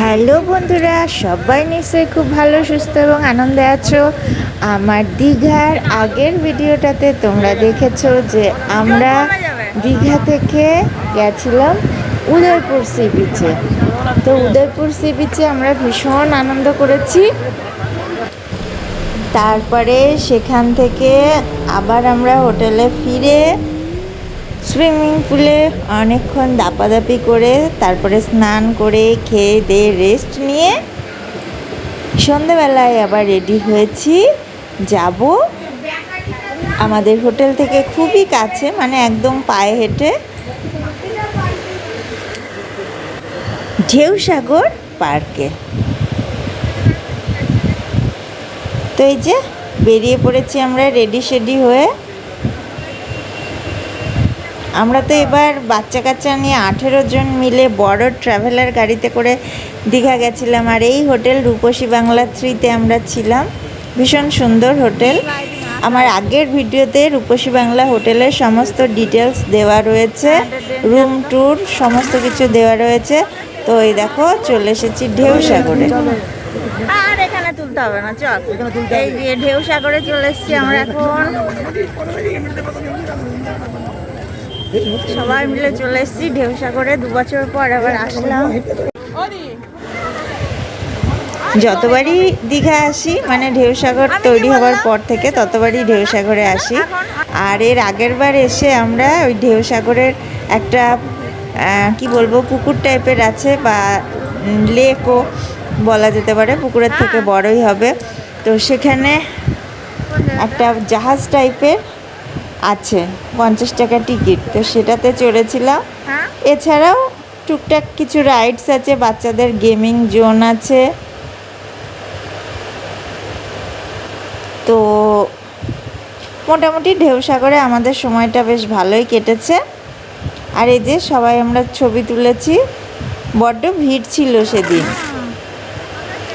Hello বন্ধুরা, সবাই নিশ্চয়ই খুব ভালো, সুস্থ এবং আনন্দে আছো। আমার দীঘার আগের ভিডিওটাতে তোমরা দেখেছ যে আমরা দীঘা থেকে গেছিলাম উদয়পুর সি বিচে তো উদয়পুর সি বিচে আমরা ভীষণ আনন্দ করেছি। তারপরে সেখান থেকে আবার আমরা হোটেলে ফিরে সুইমিং পুলে অনেকক্ষণ দাপাদাপি করে, তারপরে স্নান করে, খেয়ে দিয়ে রেস্ট নিয়ে সন্ধেবেলায় আবার রেডি হয়েছি। যাব। আমাদের হোটেল থেকে খুবই কাছে মানে একদম পায়ে হেঁটে ঢেউসাগর পার্কে। তো এই যে, বেরিয়ে পড়েছি আমরা রেডি শেডি হয়ে। আমরা তো এবার বাচ্চা কাচ্চা নিয়ে আঠেরো জন মিলে বড় ট্রাভেলার গাড়িতে করে দীঘা গেছিলাম। আর এই হোটেল রূপসী বাংলা থ্রিতে আমরা ছিলাম। ভীষণ সুন্দর হোটেল। আমার আগের ভিডিওতে রূপসী বাংলা হোটেলের সমস্ত ডিটেলস দেওয়া রয়েছে। রুম ট্যুর সমস্ত কিছু দেওয়া রয়েছে। তো এই দেখো, চলে এসেছি ঢেউ সাগরে এখানে তুলতে হবে না ঢেউ সাগরে চলে এসেছি আমরা এখন। সবাই মিলে চলে এসেছি ঢেউ সাগরে দু বছর পর আবার আসলাম। যতবারই দীঘা আসি মানে ঢেউ সাগর তৈরি হওয়ার পর থেকে ততবারই ঢেউ সাগরে আসি আর এর আগের বার এসে আমরা ওই ঢেউ সাগরের একটা কি বলব পুকুর টাইপের আছে বা লেকও বলা যেতে পারে পুকুরের থেকে বড়ই হবে। তো সেখানে একটা জাহাজ টাইপের আছে পঞ্চাশ টাকা টিকিট তো সেটাতে চড়েছিলাম। এছাড়াও টুকটাক কিছু রাইডস আছে বাচ্চাদের গেমিং জোন আছে। তো মোটামুটি ঢেউ সাগরে আমাদের সময়টা বেশ ভালোই কেটেছে। আর এই যে সবাই আমরা ছবি তুলেছি বড্ড ভিড় ছিল সেদিন।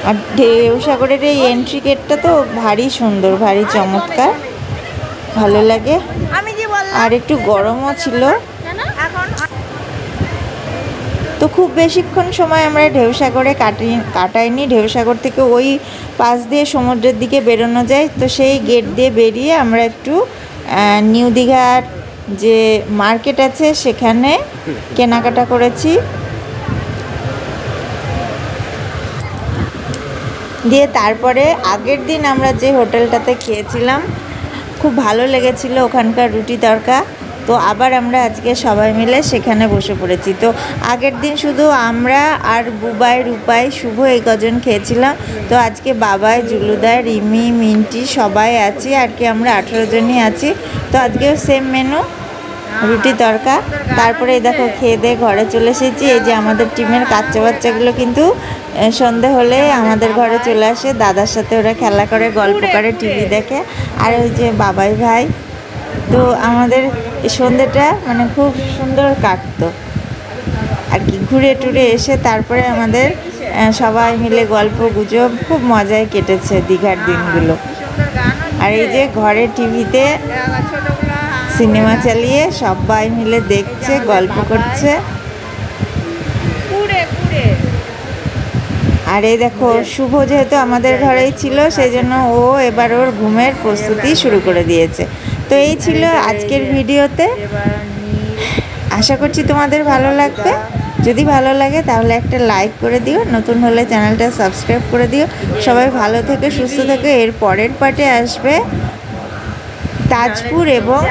আর ঢেউ সাগরের এই এন্ট্রি গেটটা তো ভারী সুন্দর ভারী চমৎকার। ভালো লাগে। আর একটু গরমও ছিল। তো খুব বেশিক্ষণ সময় আমরা ঢেউসাগরে কাটি কাটাইনি। ঢেউসাগর থেকে ওই পাশ দিয়ে সমুদ্রের দিকে বেরোনো যায়। তো সেই গেট দিয়ে বেরিয়ে আমরা একটু নিউ দীঘার যে মার্কেট আছে সেখানে কেনাকাটা করেছি। দিয়ে তারপরে আগের দিন আমরা যে হোটেলটাতে খেয়েছিলাম খুব ভালো লেগেছিল ওখানকার রুটি তরকা তো আবার আমরা আজকে সবাই মিলে সেখানে বসে পড়েছি। তো আগের দিন শুধু আমরা আর বুবাই, রূপাই, শুভ এই কজন খেয়েছিলাম। তো আজকে বাবাই, জুলুদা, রিমি, মিন্টি সবাই আছি। আর কি আমরা আঠেরো জনই আছি। তো আজকেও সেম মেনু রুটি তরকা। তারপরে এই দেখো খেয়ে দিয়ে ঘরে চলে এসেছি। এই যে আমাদের টিমের কাচ্চা বাচ্চাগুলো কিন্তু সন্ধে হলে আমাদের ঘরে চলে আসে। দাদার সাথে ওরা খেলা করে গল্প করে টিভি দেখে। আর ওই যে বাবাই ভাই তো আমাদের সন্ধেটা মানে খুব সুন্দর কাটতো। আর কি ঘুরে টুরে এসে তারপরে আমাদের সবাই মিলে গল্প গুজব খুব মজায় কেটেছে দীঘার দিনগুলো। আর এই যে ঘরে টিভিতে সিনেমা চালিয়ে সবাই মিলে দেখছে গল্প করছে। আর এই দেখো শুভ যেহেতু আমাদের ঘরেই ছিল সেই জন্য ও এবার ওর ঘুমের প্রস্তুতি শুরু করে দিয়েছে। তো এই ছিল আজকের ভিডিওতে। আশা করছি তোমাদের ভালো লাগবে। যদি ভালো লাগে তাহলে একটা লাইক করে দিও। নতুন হলে চ্যানেলটা সাবস্ক্রাইব করে দিও। সবাই ভালো থেকে সুস্থ থেকে। এর পরের পার্টে আসবে তাজপুর এবং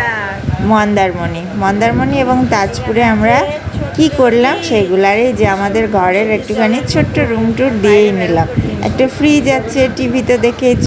মন্দারমণি। মন্দারমণি এবং তাজপুরে আমরা কি করলাম সেইগুলো আর এই যে আমাদের ঘরের একটুখানি ছোট্ট রুম টুর দিয়েই নিলাম। একটা ফ্রিজ আছে টিভিতে দেখে